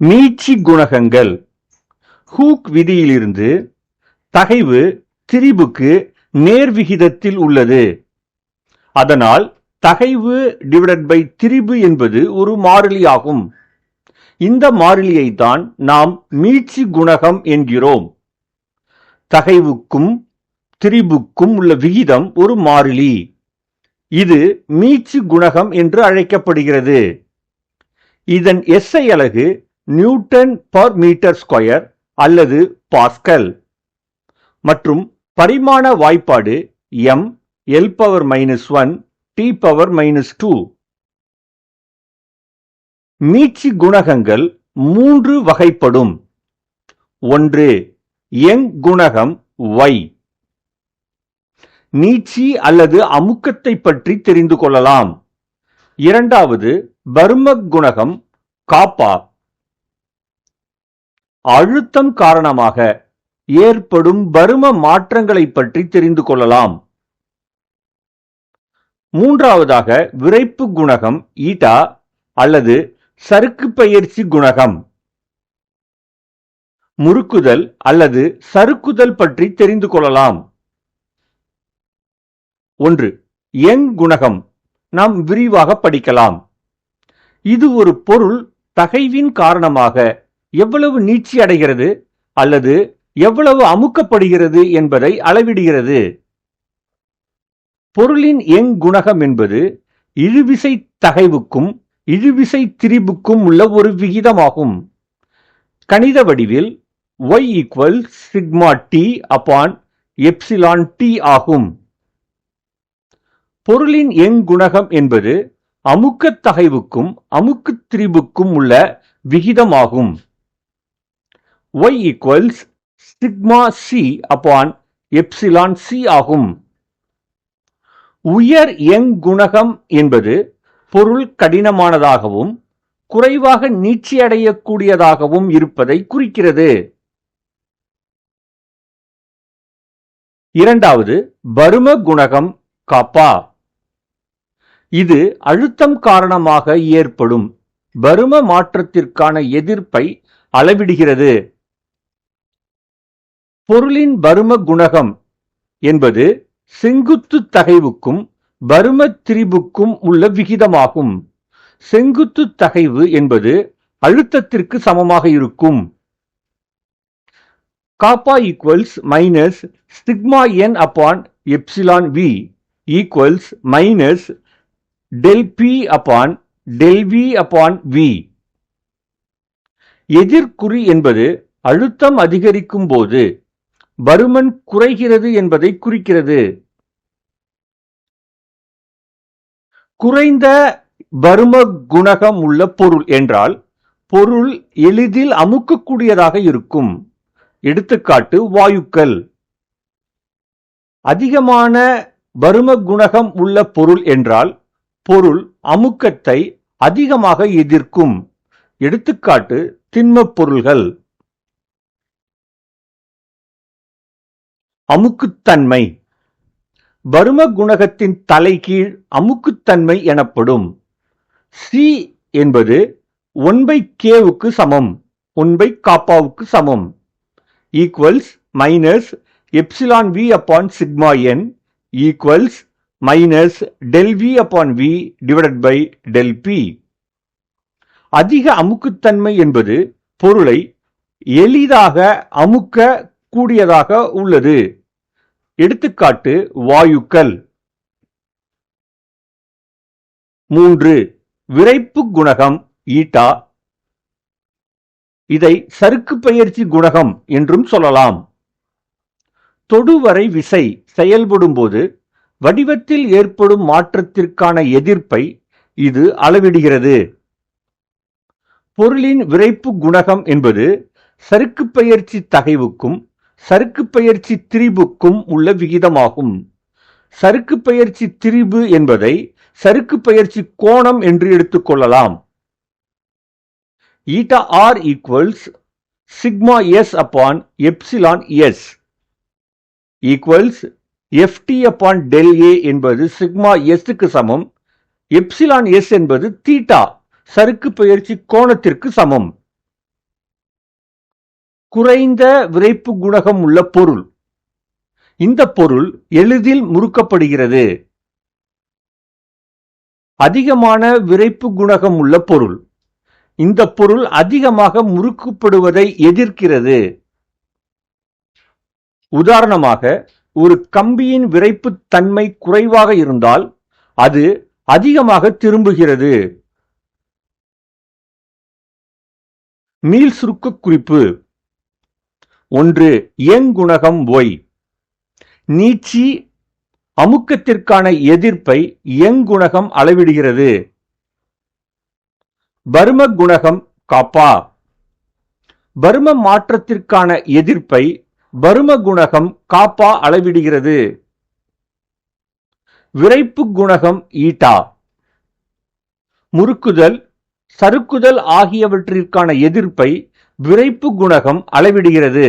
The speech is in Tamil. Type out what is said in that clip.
மீட்சி குணகங்கள். ஹூக் விதியிலிருந்து தகைவு திரிபுக்கு நேர்விகிதத்தில் உள்ளது. அதனால் தகைவு டிவைடட் பை திரிபு என்பது ஒரு மாறிலி ஆகும் இந்த மாறிலியை தான் நாம் மீட்சி குணகம் என்கிறோம். தகைவுக்கும் திரிபுக்கும் உள்ள விகிதம் ஒரு மாறிலி. இது மீட்சி குணகம் என்று அழைக்கப்படுகிறது. இதன் எஸ்ஐ அலகு நியூட்டன் பர் மீட்டர் ஸ்கொயர் அல்லது பாஸ்கல். மற்றும் பரிமாண வாய்ப்பாடு M L power minus one T power minus two மீட்சி குணகங்கள் மூன்று வகைப்படும். ஒன்று எங் குணகம் ஒய் நீச்சி அல்லது அமுக்கத்தை பற்றி தெரிந்து கொள்ளலாம். இரண்டாவது பர்மக் குணகம் காப்பா. அழுத்தம் காரணமாக ஏற்படும் பரும மாற்றங்களை பற்றி தெரிந்து கொள்ளலாம். மூன்றாவதாக விரைப்பு குணகம் ஈட்டா அல்லது சறுக்கு பயிற்சி குணகம். முறுக்குதல் அல்லது சறுக்குதல் பற்றி தெரிந்து கொள்ளலாம். ஒன்று எங் குணகம். நாம் விரிவாக படிக்கலாம். இது ஒரு பொருள் தகைவின் காரணமாக எவ்வளவு நீட்சி அடைகிறது அல்லது எவ்வளவு அமுக்கப்படுகிறது என்பதை அளவிடுகிறது. பொருளின் எங் குணகம் என்பது இழுவிசை தகைவுக்கும் இழுவிசை திரிபுக்கும் உள்ள ஒரு விகிதமாகும். கணித வடிவில் Y equal sigma T upon epsilon T ஆகும். பொருளின் எங் குணகம் என்பது அமுக்கத் தகைவுக்கும் அமுக்குத் திரிபுக்கும் உள்ள விகிதமாகும். Y equals sigma C upon epsilon C ஆகும். உயர் எங் குணகம் என்பது பொருள் கடினமானதாகவும் குறைவாக நீட்சியடையக்கூடியதாகவும் இருப்பதை குறிக்கிறது. இரண்டாவது பரும குணகம் காப்பா. இது அழுத்தம் காரணமாக ஏற்படும். பரும மாற்றத்திற்கான எதிர்ப்பை அளவிடுகிறது. பொருளின் பரும குணகம் என்பது செங்குத்து தகைவுக்கும் பரும திரிபுக்கும் உள்ள விகிதமாகும். செங்குத்து தகைவு என்பது அழுத்தத்திற்கு சமமாக இருக்கும். Kappa equals minus sigma N upon epsilon V equals minus del P upon del V upon V எதிர்குறி என்பது அழுத்தம் அதிகரிக்கும் போது பருமன் குறைகிறது என்பதை குறிக்கிறது. குறைந்த பரும குணகம் உள்ள பொருள் என்றால் பொருள் எளிதில் அமுக்கக்கூடியதாக இருக்கும். எடுத்துக்காட்டு வாயுக்கள். அதிகமான பரும குணகம் உள்ள பொருள் என்றால் பொருள் அமுக்கத்தை அதிகமாக எதிர்க்கும். எடுத்துக்காட்டு திண்மப் பொருள்கள். அமுக்குத்தன்மை. பரும குணகத்தின் தலைகீழ் அமுக்குத்தன்மை எனப்படும். சி என்பது ஒன் பை கேவுக்கு சமம் ஒன் பை காப்பாவுக்கு சமம். Equals minus epsilon V upon sigma N equals minus del V upon V divided by del P அதிக அமுக்குத்தன்மை என்பது பொருளை எளிதாக அமுக்க கூடியதாக உள்ளது. எடுத்துக்காட்டு வாயுக்கள். மூன்று விரைப்பு குணகம் ஈட்டா. இதை சறுக்கு பயிற்சி குணகம் என்றும் சொல்லலாம். தொடுவரை விசை செயல்படும்போது வடிவத்தில் ஏற்படும் மாற்றத்திற்கான எதிர்ப்பை இது அளவிடுகிறது. பொருளின் விரைப்பு குணகம் என்பது சறுக்கு பெயர்ச்சி தகைவுக்கும் சறுக்கு பெயர்ச்சி திரிபுக்கும் உள்ள விகிதமாகும். சறுக்கு பெயர்ச்சி திரிபு என்பதை சறுக்கு பெயர்ச்சி கோணம் என்று எடுத்துக்கொள்ளலாம் eta R equals sigma S upon epsilon S equals FT upon del A என்பது சிக்மா எஸ்க்கு சமம் எப்சிலான் எஸ் என்பது தீட்டா சறுக்கு பெயர்ச்சி கோணத்திற்கு சமம். குறைந்த விரைப்பு குணகம் உள்ள பொருள். இந்த பொருள் எளிதில் முறுக்கப்படுகிறது. அதிகமான விரைப்பு குணகம் உள்ள பொருள். இந்த பொருள் அதிகமாக முறுக்கப்படுவதை எதிர்க்கிறது. உதாரணமாக ஒரு கம்பியின் விரைப்பு தன்மை குறைவாக இருந்தால் அது அதிகமாக திரும்புகிறது. மீள் சுருக்க குறிப்பு. ஒன்று இயங்குணகம் ஒய் நீட்சி அமுக்கத்திற்கான எதிர்ப்பை எங்குணகம் அளவிடுகிறது. பரும குணகம் காப்பா. பரும மாற்றத்திற்கான எதிர்ப்பை பரும குணகம் காப்பா அளவிடுகிறது. விரைப்பு குணகம் ஈட்டா. முறுக்குதல் சறுக்குதல் ஆகியவற்றிற்கான எதிர்ப்பை விரைப்பு குணகம் அளவிடுகிறது.